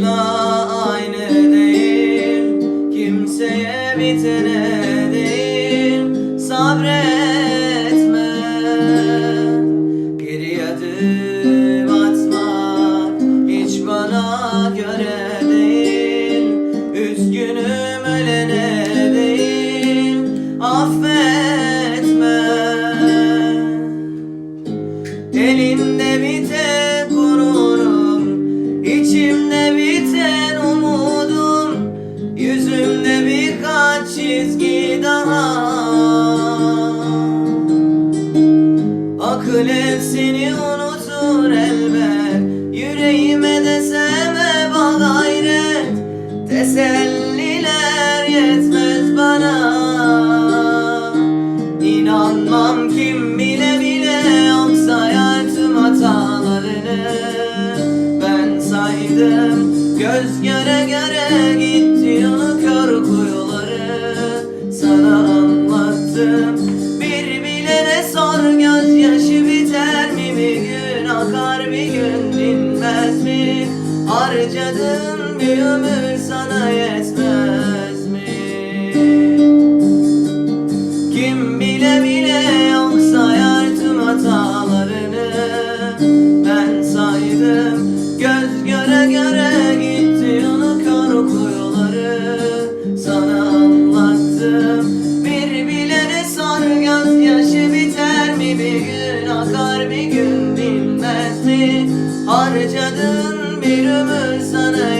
aşkla aynı değil Kimseye bitene değil Sabretme Akıl hepsini unutur elbet. Yüreğime de sebep al gayret Teselliler yetmez bana. İnanmam kim bile bile yoksa sayar hatalarını. Ben saydım göz göre göre gitti yolu Harcadım bir ömür sana yetmez mi? Kim bile bile yoksa yardım hatalarını Ben saydım. Göz göre göre gitti onu kar okuyuları Sana anlattım. Bir bilene sor gözyaşı biter mi? Bir gün akar bir gün bilmez mi? Harcadın bir ömür sana